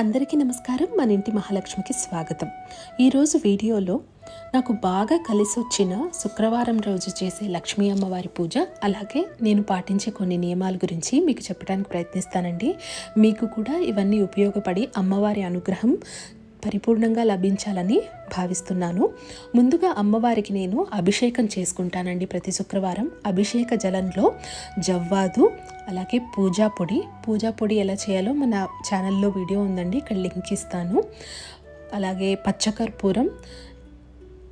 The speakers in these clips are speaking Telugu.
అందరికీ నమస్కారం. మన ఇంటి మహాలక్ష్మికి స్వాగతం. ఈరోజు వీడియోలో నాకు బాగా కలిసి వచ్చిన శుక్రవారం రోజు చేసే లక్ష్మీ అమ్మవారి పూజ అలాగే నేను పాటించే కొన్ని నియమాల గురించి మీకు చెప్పడానికి ప్రయత్నిస్తానండి. మీకు కూడా ఇవన్నీ ఉపయోగపడి అమ్మవారి అనుగ్రహం పరిపూర్ణంగా లభించాలని భావిస్తున్నాను. ముందుగా అమ్మవారికి నేను అభిషేకం చేసుకుంటానండి ప్రతి శుక్రవారం. అభిషేక జలంలో జవ్వాదు అలాగే పూజా పొడి. పూజా పొడి ఎలా చేయాలో మన ఛానల్లో వీడియో ఉందండి ఇక్కడ లింక్ ఇస్తాను. అలాగే పచ్చకర్పూరం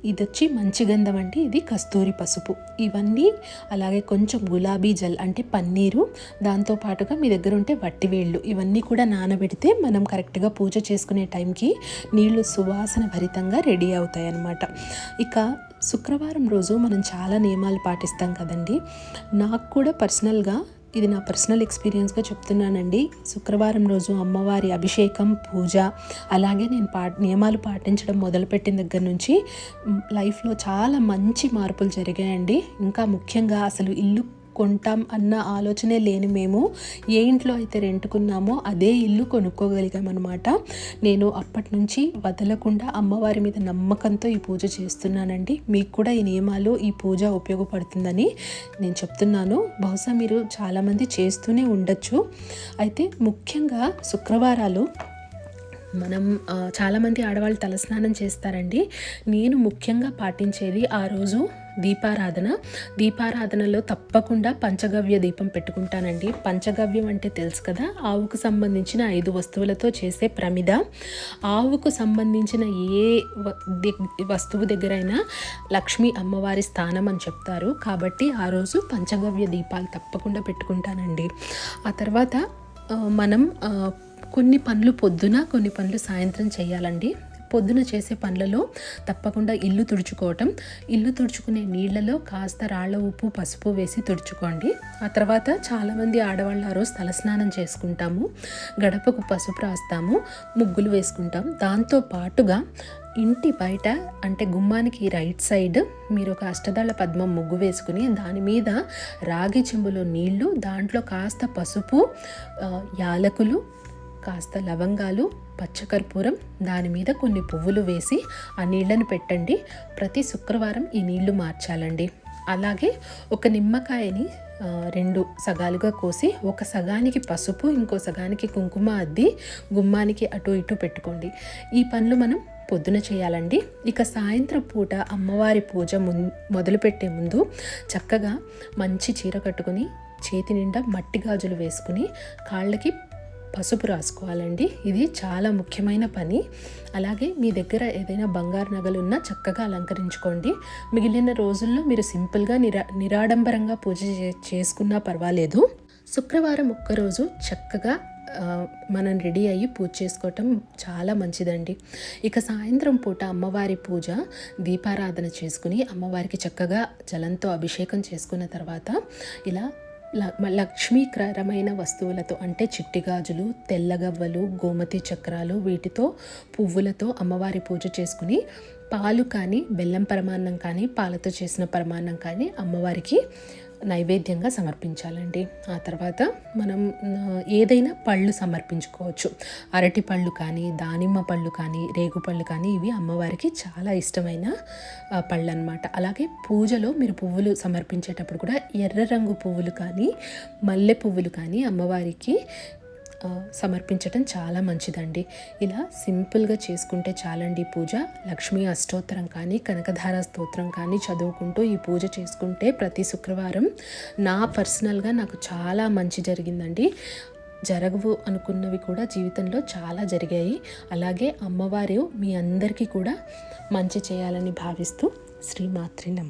ఇది వచ్చి మంచి గంధం అంటే ఇది కస్తూరి పసుపు. ఇవన్నీ అలాగే కొంచెం గులాబీ జల్ అంటే పన్నీరు. దాంతో పాటుగా మీ దగ్గర ఉంటే వట్టివేళ్ళు ఇవన్నీ కూడా నానబెడితే మనం కరెక్ట్గా పూజ చేసుకునే టైంకి నీళ్ళు సువాసన భరితంగా రెడీ అవుతాయి అన్నమాట ఇక శుక్రవారం రోజు మనం చాలా నియమాలు పాటిస్తాం కదండి. నాకు కూడా పర్సనల్గా ఇది నా పర్సనల్ ఎక్స్పీరియన్స్గా చెప్తున్నానండి. శుక్రవారం రోజు అమ్మవారి అభిషేకం పూజ అలాగే నేను పా నియమాలు పాటించడం మొదలుపెట్టిన దగ్గర నుంచి లైఫ్లో చాలా మంచి మార్పులు జరిగాయండి. ఇంకా ముఖ్యంగా అసలు ఇల్లు కొంటాం అన్న ఆలోచనే లేని మేము ఏ ఇంట్లో అయితే రెంటుకున్నామో అదే ఇల్లు కొనుక్కోగలిగామన్నమాట. నేను అప్పటి నుంచి వదలకుండా అమ్మవారి మీద నమ్మకంతో ఈ పూజ చేస్తున్నానండి. మీకు కూడా ఈ నియమాలు ఈ పూజ ఉపయోగపడుతుందని నేను చెప్తున్నాను. బహుశా మీరు చాలామంది చేస్తూనే ఉండొచ్చు. అయితే ముఖ్యంగా శుక్రవారాలు మనం చాలామంది ఆడవాళ్ళు తలస్నానం చేస్తారండి. నేను ముఖ్యంగా పాటించేది ఆ రోజు దీపారాధన. దీపారాధనలో తప్పకుండా పంచగవ్య దీపం పెట్టుకుంటానండి. పంచగవ్యం అంటే తెలుసు కదా ఆవుకు సంబంధించిన ఐదు వస్తువులతో చేసే ప్రమిద. ఆవుకు సంబంధించిన ఏ వస్తువు దగ్గరైనా లక్ష్మీ అమ్మవారి స్థానం అని చెప్తారు. కాబట్టి ఆ రోజు పంచగవ్య దీపాలు తప్పకుండా పెట్టుకుంటానండి. ఆ తర్వాత మనం కొన్ని పనులు పొద్దున కొన్ని పనులు సాయంత్రం చేయాలండి. పొద్దున చేసే పనులలో తప్పకుండా ఇల్లు తుడుచుకోవటం. ఇల్లు తుడుచుకునే నీళ్ళలో కాస్త రాళ్ళ ఉప్పు పసుపు వేసి తుడుచుకోండి. ఆ తర్వాత చాలామంది ఆడవాళ్ళు ఆ రోజు తలస్నానం చేసుకుంటాము. గడపకు పసుపు రాస్తాము ముగ్గులు వేసుకుంటాం. దాంతో పాటుగా ఇంటి బయట అంటే గుమ్మానికి రైట్ సైడ్ మీరు ఒక అష్టదళ పద్మం ముగ్గు వేసుకుని దాని మీద రాగి చెంబులో నీళ్ళు దాంట్లో కాస్త పసుపు యాలకులు కాస్త లవంగాలు పచ్చకర్పూరం దాని మీద కొన్ని పువ్వులు వేసి ఆ నీళ్ళను పెట్టండి. ప్రతి శుక్రవారం ఈ నీళ్ళు మార్చాలండి. అలాగే ఒక నిమ్మకాయని రెండు సగాలుగా కోసి ఒక సగానికి పసుపు ఇంకో సగానికి కుంకుమ అద్ది గుమ్మానికి అటు ఇటు పెట్టుకోండి. ఈ పనులు మనం పొద్దున చేయాలండి. ఇక సాయంత్రం పూట అమ్మవారి పూజ మున్ మొదలుపెట్టే ముందు చక్కగా మంచి చీర కట్టుకుని చేతి నిండా మట్టి గాజులు వేసుకుని కాళ్ళకి పసుపు రాసుకోవాలండి. ఇది చాలా ముఖ్యమైన పని. అలాగే మీ దగ్గర ఏదైనా బంగారు నగలు ఉన్నా చక్కగా అలంకరించుకోండి. మిగిలిన రోజుల్లో మీరు సింపుల్గా నిరా నిరాడంబరంగా పూజ చేసుకున్నా పర్వాలేదు. శుక్రవారం ఒక్కరోజు చక్కగా మనం రెడీ అయ్యి పూజ చేసుకోవటం చాలా మంచిదండి. ఇక సాయంత్రం పూట అమ్మవారి పూజ దీపారాధన చేసుకుని అమ్మవారికి చక్కగా జలంతో అభిషేకం చేసుకున్న తర్వాత ఇలా లక్ష్మీకరమైన వస్తువులతో అంటే చిట్టి గాజులు తెల్లగవ్వలు గోమతి చక్రాలు వీటితో పువ్వులతో అమ్మవారి పూజ చేసుకుని పాలు కానీ బెల్లం పరమాన్నం కానీ పాలతో చేసిన పరమాన్నం కానీ అమ్మవారికి నైవేద్యంగా సమర్పించాలండి. ఆ తర్వాత మనం ఏదైనా పళ్ళు సమర్పించుకోవచ్చు. అరటి పళ్ళు కానీ దానిమ్మ పళ్ళు కానీ రేగు పళ్ళు కానీ ఇవి అమ్మవారికి చాలా ఇష్టమైన పళ్ళు అనమాట అలాగే పూజలో మీరు పువ్వులు సమర్పించేటప్పుడు కూడా ఎర్ర రంగు పువ్వులు కానీ మల్లె పువ్వులు కానీ అమ్మవారికి సమర్పించటం చాలా మంచిదండి. ఇలా సింపుల్గా చేసుకుంటే చాలండి పూజ. లక్ష్మీ అష్టోత్తరం కానీ కనకధార స్తోత్రం కానీ చదువుకుంటూ ఈ పూజ చేసుకుంటే ప్రతి శుక్రవారం నా పర్సనల్గా నాకు చాలా మంచి జరిగిందండి. జరగవు అనుకున్నవి కూడా జీవితంలో చాలా జరిగాయి. అలాగే అమ్మవారు మీ అందరికీ కూడా మంచి చేయాలని భావిస్తూ శ్రీమాత్రి నమ.